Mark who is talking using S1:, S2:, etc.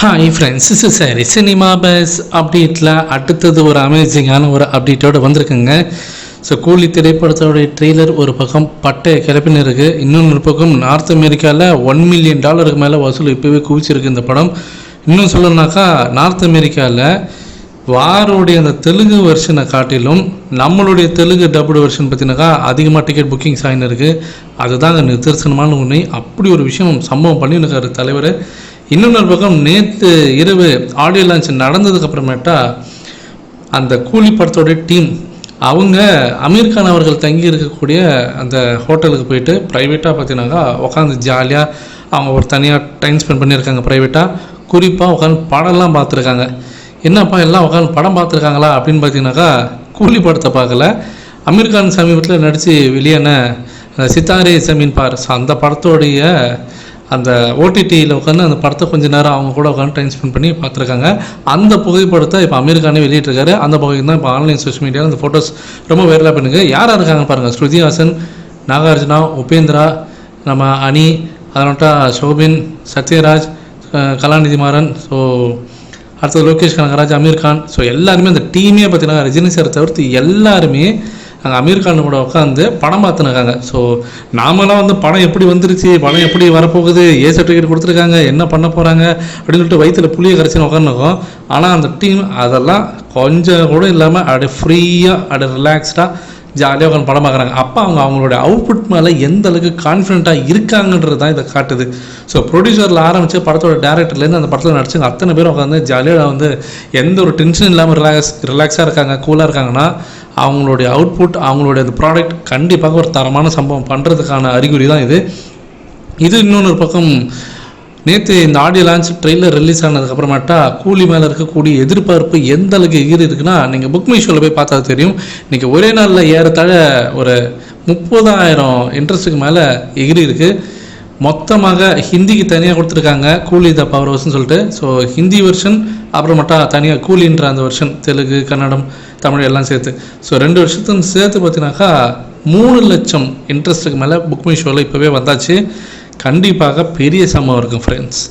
S1: Hi friends இஸ் சரி cinema buzz அப்டேட்டில் அடுத்தது ஒரு அமேசிங்கான ஒரு அப்டேட்டோடு வந்திருக்குங்க. ஸோ கூலி திரைப்படத்தோடைய ட்ரெய்லர் ஒரு பக்கம் பட்டை கிளப்பின்னு இருக்குது இன்னொன்று பக்கம் நார்த் அமெரிக்காவில் ஒன் மில்லியன் டாலருக்கு மேலே வசூல் இப்போவே குவிச்சிருக்கு இந்த படம். இன்னும் சொல்லணும்னாக்கா நார்த் அமெரிக்காவில் வாரோடைய அந்த தெலுங்கு வெர்ஷனை காட்டிலும் நம்மளுடைய தெலுங்கு டபுள் வெர்ஷன் பார்த்தீங்கன்னாக்கா அதிகமாக டிக்கெட் புக்கிங்ஸ் ஆகின்னு இருக்குது அதுதான் அந்த நிதர்சனமான உண்மை. அப்படி ஒரு விஷயம் சம்பவம் பண்ணியிருக்காரு தலைவர். இன்னொரு பக்கம் நேற்று இரவு ஆடியோ லான்ச் நடந்ததுக்கு அப்புறமேட்டா அந்த கூலி படத்தோடைய டீம் அவங்க அமீர் கான் அவர்கள் தங்கி இருக்கக்கூடிய அந்த ஹோட்டலுக்கு போயிட்டு ப்ரைவேட்டாக பார்த்தீங்கன்னாக்கா உட்காந்து ஜாலியாக அவங்க ஒரு தனியாக டைம் ஸ்பெண்ட் பண்ணியிருக்காங்க ப்ரைவேட்டாக குறிப்பாக உட்காந்து படம்லாம் பார்த்துருக்காங்க. என்னப்பா எல்லாம் உட்காந்து படம் பார்த்துருக்காங்களா அப்படின்னு பார்த்தீங்கன்னாக்கா கூலி படத்தை பார்க்கல. அமீர் கான் சமீபத்தில் நடித்து வெளியான சித்தாரே சமீன் பார். அந்த படத்தோடைய அந்த ஓடிடியில் உட்காந்து அந்த படத்தை கொஞ்ச நேரம் அவங்க கூட உட்காந்து டைம் ஸ்பெண்ட் பண்ணி பார்த்துருக்காங்க. அந்த புகைப்படத்தை இப்போ அமெரிக்கானே வெளியிட்டிருக்காரு. அந்த புகைப்படம் தான் இப்போ ஆன்லைன் சோஷியல் மீடியாவில் அந்த ஃபோட்டோஸ் ரொம்ப வைரலாக பண்ணுங்க யாராக இருக்காங்க பாருங்கள் ஸ்ருதி ஹாசன் நாகார்ஜுனா உபேந்திரா நம்ம அனி அதனோட்டா சோபின் சத்யராஜ் கலாநிதி மாறன் ஸோ அடுத்தது லோகேஷ் கனகராஜ் அமீர் கான் ஸோ எல்லாருமே அந்த டீமே பார்த்தீங்கன்னா ரஜினி சார் தவிர்த்து எல்லாருமே அங்கே அமீர் கான் கூட உட்காந்து படம் பார்த்துனுக்காங்க ஸோ நாமெல்லாம் வந்து படம் எப்படி வந்துருச்சு படம் எப்படி வரப்போகுது ஏ சர்டிஃபிகேட் கொடுத்துருக்காங்க என்ன பண்ண போகிறாங்க அப்படின்னு சொல்லிட்டு வயிற்றில் புளிய கரைச்சின்னு உட்காந்துருக்கோம் ஆனால் அந்த டீம் அதெல்லாம் கொஞ்சம் கூட இல்லாமல் அப்படியே ஃப்ரீயாக அப்படியே ரிலாக்ஸ்டாக ஜாலியாக உட்காந்து படம் பார்க்குறாங்க. அப்போ அவங்க அவங்களுடைய அவுட்புட் மேலே எந்த அளவுக்கு கான்ஃபிடென்ட்டாக இருக்காங்கன்றது தான் இதை காட்டுது. ஸோ ப்ரொடியூசரில் ஆரம்பித்து படத்தோட டேரக்டர்லேருந்து அந்த படத்தில் நடிச்சவங்க அத்தனை பேரும் உட்காந்து ஜாலியாக வந்து எந்த ஒரு டென்ஷன் இல்லாமல் ரிலாக்ஸ் ரிலாக்ஸாக இருக்காங்க கூலாக இருக்காங்கன்னா அவங்களுடைய அவுட்புட் அவங்களுடைய அந்த ப்ராடக்ட் கண்டிப்பாக ஒரு தரமான சம்பவம் பண்ணுறதுக்கான அறிகுறி தான் இது இது இன்னொன்று பக்கம் நேற்று இந்த ஆடியோ லான்ச் ட்ரெய்லர் ரிலீஸ் ஆனதுக்கப்புறமாட்டா கூலி மேலே இருக்கக்கூடிய எதிர்பார்ப்பு எந்த அளவுக்கு எகிரி இருக்குன்னா நீங்கள் புக் மை ஷோவில் போய் பார்த்தா தெரியும். இன்றைக்கி ஒரே நாளில் ஏறத்தாழ ஒரு முப்பதாயிரம் இன்ட்ரெஸ்ட்டுக்கு மேலே எகிரி இருக்குது மொத்தமாக ஹிந்திக்கு தனியாக கொடுத்துருக்காங்க கூலி த பவர் ஹவுஸ்னு சொல்லிட்டு. ஸோ ஹிந்தி வெர்ஷன் அப்புறமேட்டா தனியாக கூலின்ற அந்த வெர்ஷன் தெலுங்கு கன்னடம் தமிழ் எல்லாம் சேர்த்து. ஸோ ரெண்டு வருஷத்தும் சேர்த்து பார்த்தீங்கன்னாக்கா மூணு லட்சம் இன்ட்ரெஸ்ட்டுக்கு மேலே புக் மை ஷோவில் இப்போவே வந்தாச்சு. கண்டிப்பாக பெரிய சம்பவம் இருக்கும் ஃப்ரெண்ட்ஸ்